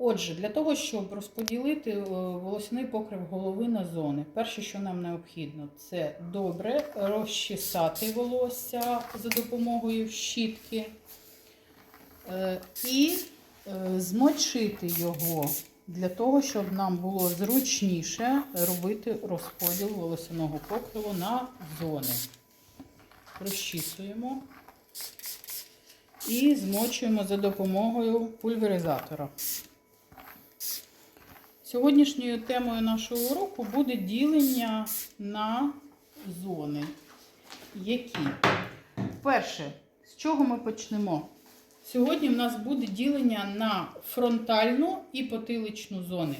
Отже, для того, щоб розподілити е, волосяний покрив голови на зони, перше, що нам необхідно, це добре розчесати волосся за допомогою щітки е, і е, змочити його для того, щоб нам було зручніше робити розподіл волосяного покриву на зони. Розчісуємо і змочуємо за допомогою пульверизатора. Сьогоднішньою темою нашого уроку буде ділення на зони. Які? Перше, з чого ми почнемо? Сьогодні в нас буде ділення на фронтальну і потиличну зони.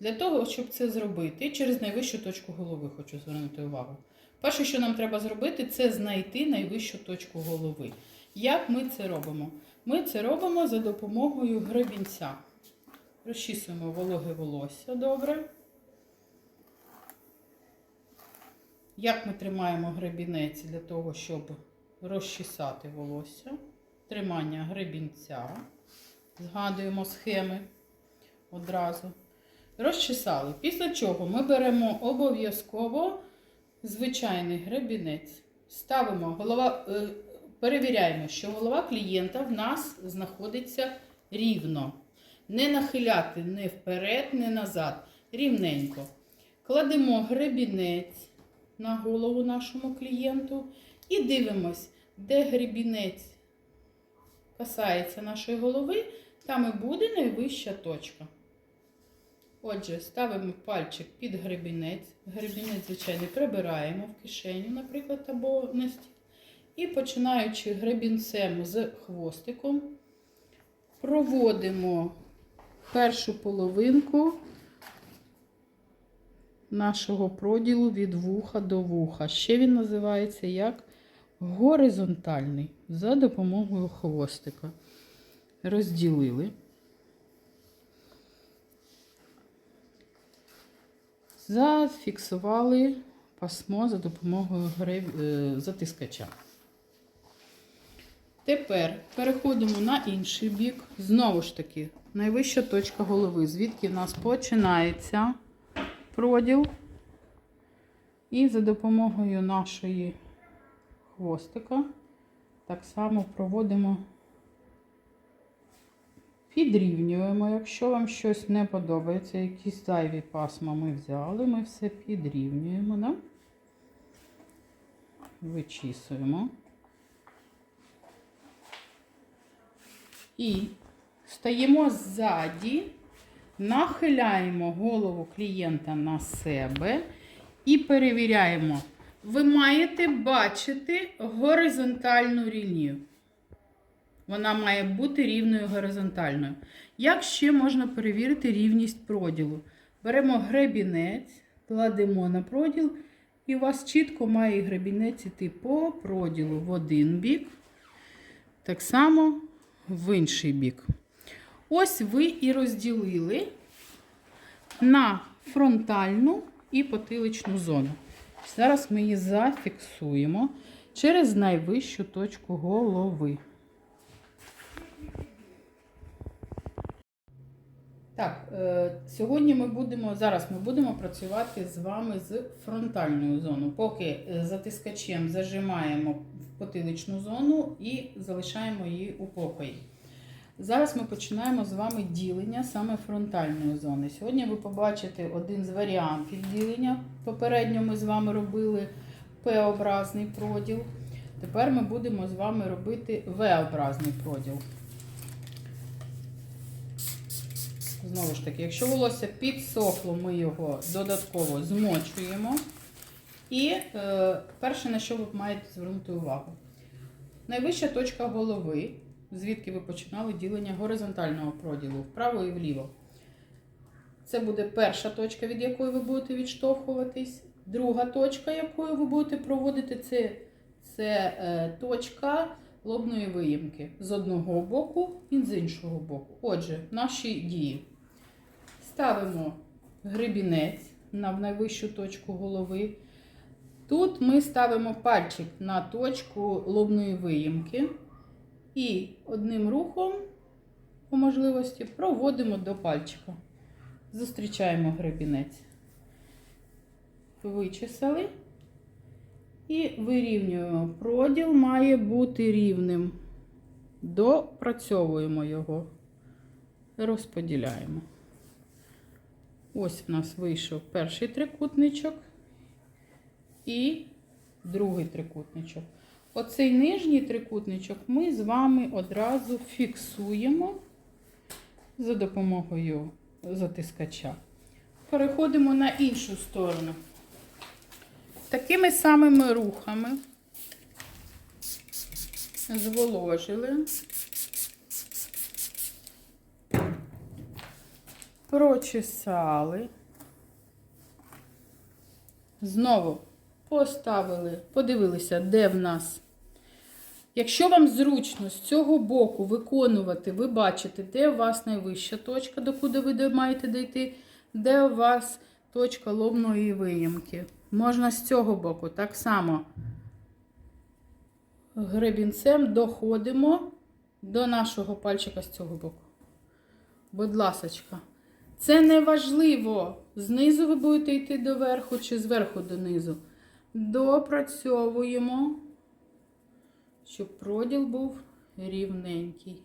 Для того, щоб це зробити, через найвищу точку голови хочу звернути увагу. Перше, що нам треба зробити, це знайти найвищу точку голови. Як ми це робимо? Ми це робимо за допомогою гребінця. Розчісуємо вологе волосся добре. Як ми тримаємо гребінець для того, щоб розчесати волосся? Тримання гребінця. Згадуємо схеми одразу. Розчесали. Після чого ми беремо обов'язково звичайний гребінець. Ставимо голова, е, перевіряємо, що голова клієнта в нас знаходиться рівно. Не нахиляти не вперед, не назад. Рівненько. Кладемо гребінець на голову нашому клієнту і дивимось, де гребінець касається нашої голови, там і буде найвища точка. Отже, ставимо пальчик під гребінець. Гребінець, звичайно, прибираємо в кишеню, наприклад, або на стіл. І починаючи гребінцем з хвостиком, проводимо першу половинку нашого проділу від вуха до вуха. Ще він називається як горизонтальний за допомогою хвостика. Розділили. Зафіксували пасмо за допомогою греб... е, затискача. Тепер переходимо на інший бік. Знову ж таки, найвища точка голови, звідки в нас починається проділ. І за допомогою нашої хвостика так само проводимо, підрівнюємо. Якщо вам щось не подобається, якісь зайві пасма ми взяли, ми все підрівнюємо, да? вичісуємо. І стаємо ззаді, нахиляємо голову клієнта на себе і перевіряємо. Ви маєте бачити горизонтальну лінію. Вона має бути рівною горизонтальною. Як ще можна перевірити рівність проділу? Беремо гребінець, кладемо на проділ, і у вас чітко має гребінець іти по проділу в один бік. Так само в інший бік. Ось ви і розділили на фронтальну і потиличну зону. Зараз ми її зафіксуємо через найвищу точку голови. Так, е, сьогодні ми будемо, зараз ми будемо працювати з вами з фронтальною зоною. Поки е, затискачем зажимаємо потиличну зону і залишаємо її у покої. Зараз ми починаємо з вами ділення саме фронтальної зони. Сьогодні ви побачите один з варіантів ділення. Попередньо ми з вами робили П-образний проділ. Тепер ми будемо з вами робити В-образний проділ. Знову ж таки, якщо волосся підсохло, ми його додатково змочуємо. І е, перше, на що ви маєте звернути увагу. Найвища точка голови, звідки ви починали ділення горизонтального проділу, вправо і вліво. Це буде перша точка, від якої ви будете відштовхуватись. Друга точка, якою ви будете проводити, це, це е, точка лобної виїмки з одного боку і з іншого боку. Отже, наші дії. Ставимо гребінець на найвищу точку голови. Тут ми ставимо пальчик на точку лобної виїмки і одним рухом по можливості проводимо до пальчика. Зустрічаємо гребінець. Вичесали. І вирівнюємо. Проділ має бути рівним. Допрацьовуємо його. Розподіляємо. Ось в нас вийшов перший трикутничок і другий трикутничок. Оцей нижній трикутничок ми з вами одразу фіксуємо за допомогою затискача. Переходимо на іншу сторону. Такими самими рухами зволожили, прочесали, знову поставили, подивилися, де в нас. Якщо вам зручно з цього боку виконувати, ви бачите, де у вас найвища точка, докуди ви маєте дійти, де у вас точка лобної виїмки. Можна з цього боку так само гребінцем доходимо до нашого пальчика з цього боку. Будь ласочка. Це не важливо, знизу ви будете йти до верху чи зверху донизу. Допрацьовуємо, щоб проділ був рівненький.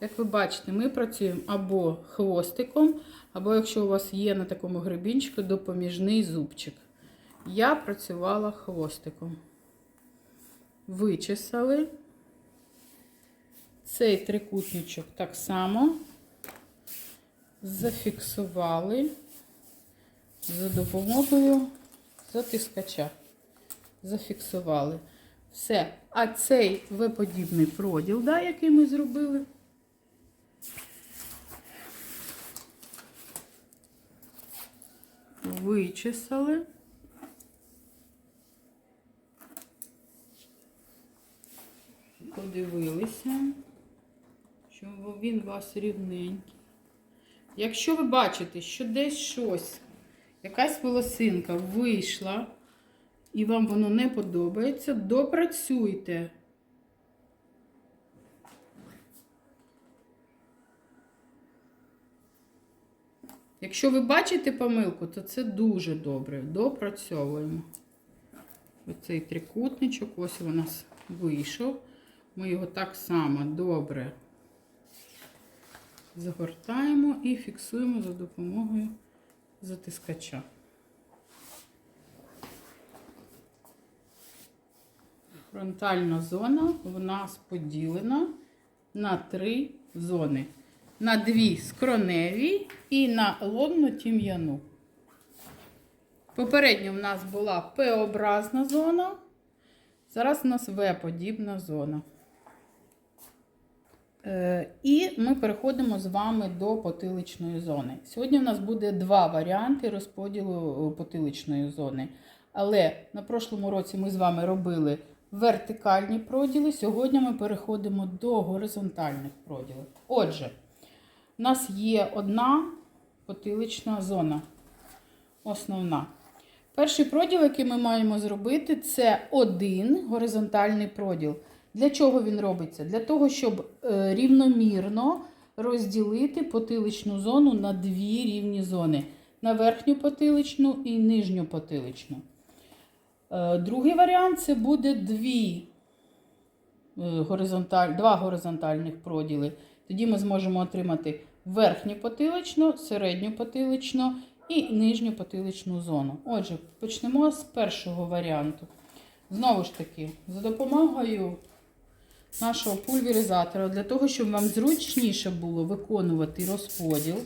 Як ви бачите, ми працюємо або хвостиком, або якщо у вас є на такому гребінчику, допоміжний зубчик. Я працювала хвостиком. Вичесали. Цей трикутничок так само зафіксували за допомогою затискача. Зафіксували. Все. А цей V-подібний проділ, да, який ми зробили. Вичесали. Подивилися, щоб він у вас рівненький. Якщо ви бачите, що десь щось, якась волосинка вийшла, і вам воно не подобається, допрацюйте. Якщо ви бачите помилку, то це дуже добре. Допрацьовуємо. Оцей трикутничок, ось у нас вийшов. Ми його так само добре загортаємо і фіксуємо за допомогою затискача. Фронтальна зона в нас поділена на три зони. На дві скроневі і на лобну тім'яну. Попередньо в нас була П-образна зона. Зараз у нас В-подібна зона. Е, І ми переходимо з вами до потиличної зони. Сьогодні у нас буде два варіанти розподілу потиличної зони. Але на прошлому році ми з вами робили вертикальні проділи. Сьогодні ми переходимо до горизонтальних проділів. Отже, у нас є одна потилична зона. Основна. Перший проділ, який ми маємо зробити, це один горизонтальний проділ. Для чого він робиться? Для того, щоб е, рівномірно розділити потиличну зону на дві рівні зони: на верхню потиличну і нижню потиличну. Е, Другий варіант це буде дві е, горизонталь, два горизонтальних проділи. Тоді ми зможемо отримати верхню потиличну, середню потиличну і нижню потиличну зону. Отже, почнемо з першого варіанту. Знову ж таки, за допомогою нашого пульверизатора, для того, щоб вам зручніше було виконувати розподіл,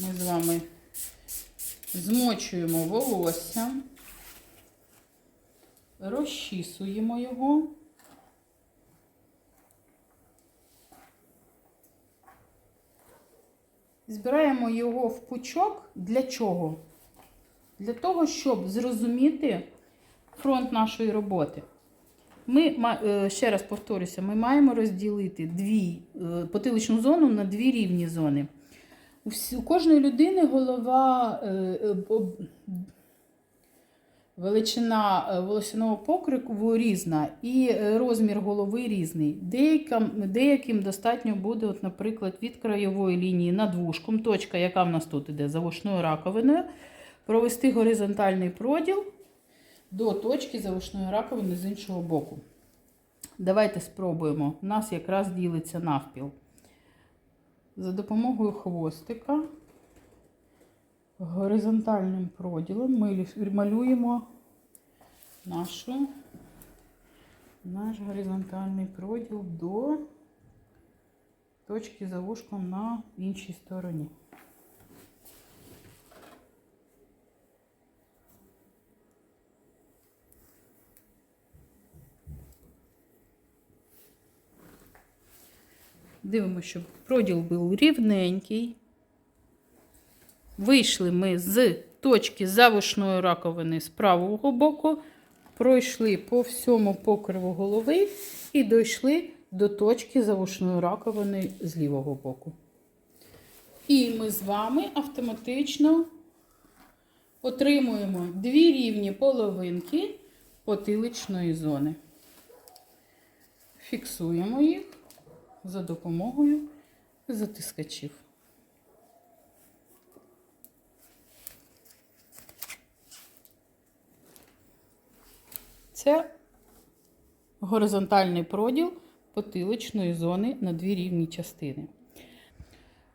ми з вами змочуємо волосся, розчісуємо його. Збираємо його в пучок. Для чого? Для того, щоб зрозуміти фронт нашої роботи. Ми, е, ще раз повторюся, ми маємо розділити дві, е, потиличну зону на дві рівні зони. У, кожної людини голова е, е, величина е, волосяного покриву різна і розмір голови різний. Деяким, деяким достатньо буде, от, наприклад, від краєвої лінії над вушком, точка, яка в нас тут іде за вушною раковиною, провести горизонтальний проділ до точки завушної раковини з іншого боку. Давайте спробуємо. У нас якраз ділиться навпіл. За допомогою хвостика горизонтальним проділом ми малюємо нашу, наш горизонтальний проділ до точки за вушком на іншій стороні. Дивимося, щоб проділ був рівненький. Вийшли ми з точки завушної раковини з правого боку, пройшли по всьому покриву голови і дійшли до точки завушної раковини з лівого боку. І ми з вами автоматично отримуємо дві рівні половинки потиличної зони. Фіксуємо їх за допомогою затискачів. Це горизонтальний проділ потиличної зони на дві рівні частини.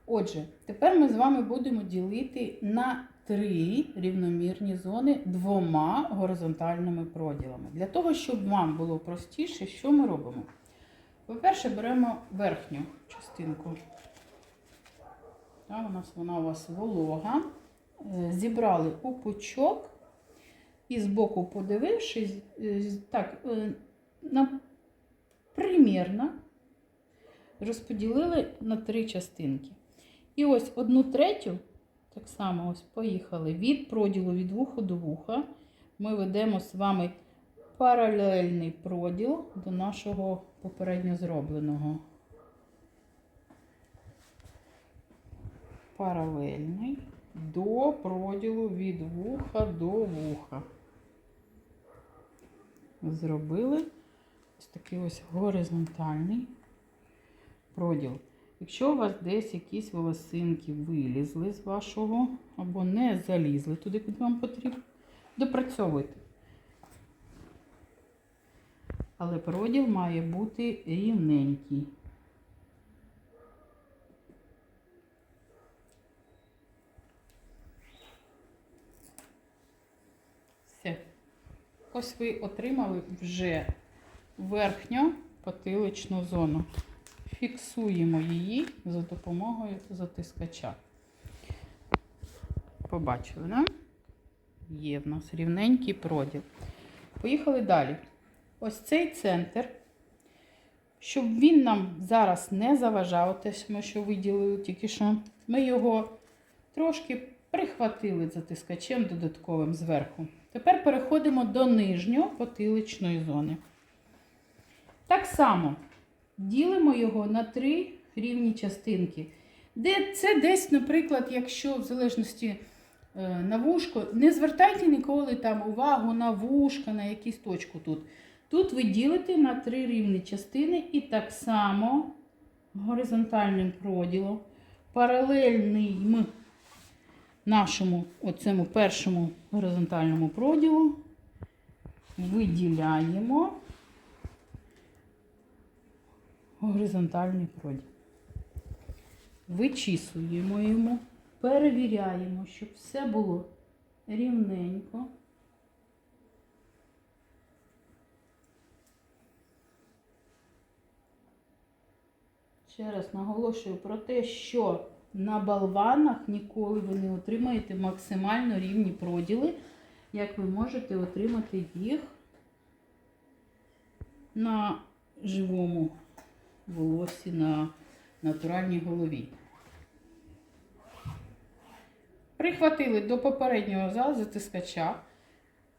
Отже, тепер ми з вами будемо ділити на три рівномірні зони двома горизонтальними проділами. Для того, щоб вам було простіше, що ми робимо? По-перше, беремо верхню частинку. Та, у нас вона у вас волога. Е, Зібрали у пучок і збоку подивившись, е, так, е, на, примірно розподілили на три частинки. І ось одну третю, так само ось поїхали від проділу від вуха до вуха. Ми ведемо з вами паралельний проділ до нашого попередньо зробленого. Паралельний до проділу від вуха до вуха. Зробили ось такий ось горизонтальний проділ. Якщо у вас десь якісь волосинки вилізли з вашого або не залізли туди, куди вам потрібно, допрацьовуйте. Але проділ має бути рівненький. Все. Ось ви отримали вже верхню потиличну зону. Фіксуємо її за допомогою затискача. Побачили, да? Є в нас рівненький проділ. Поїхали далі. Ось цей центр, щоб він нам зараз не заважав, те, що виділили тільки що, ми його трошки прихватили затискачем додатковим зверху. Тепер переходимо до нижньої потиличної зони. Так само ділимо його на три рівні частинки. Де це десь, наприклад, якщо в залежності е, на вушко, не звертайте ніколи там увагу на вушка, на якусь точку тут. Тут ви ділите на три рівні частини і так само горизонтальним проділом, паралельним нашому оцьому першому горизонтальному проділу виділяємо горизонтальний проділ. Вичісуємо йому, перевіряємо, щоб все було рівненько. Ще раз наголошую про те, що на болванах ніколи ви не отримаєте максимально рівні проділи, як ви можете отримати їх на живому волосі, на натуральній голові. Прихватили до попереднього за- затискача.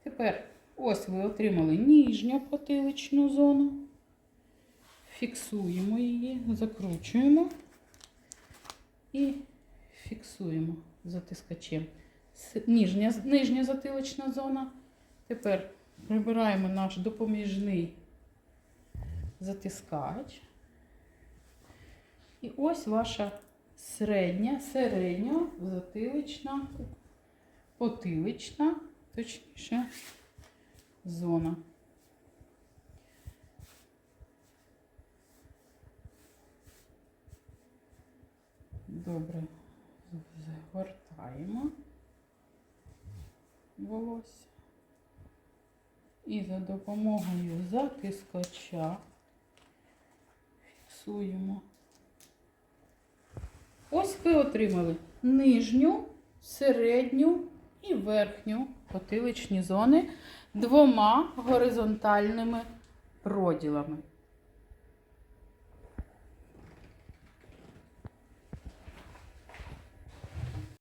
Тепер ось ви отримали нижню потиличну зону. Фіксуємо її, закручуємо і фіксуємо затискачем. Нижня, нижня затилична зона, Тепер прибираємо наш допоміжний затискач. І ось ваша середня, середньо затилична, потилична, точніше, зона. Добре, загортаємо волосся. І за допомогою затискача фіксуємо. Ось ви отримали нижню, середню і верхню потиличні зони двома горизонтальними проділами.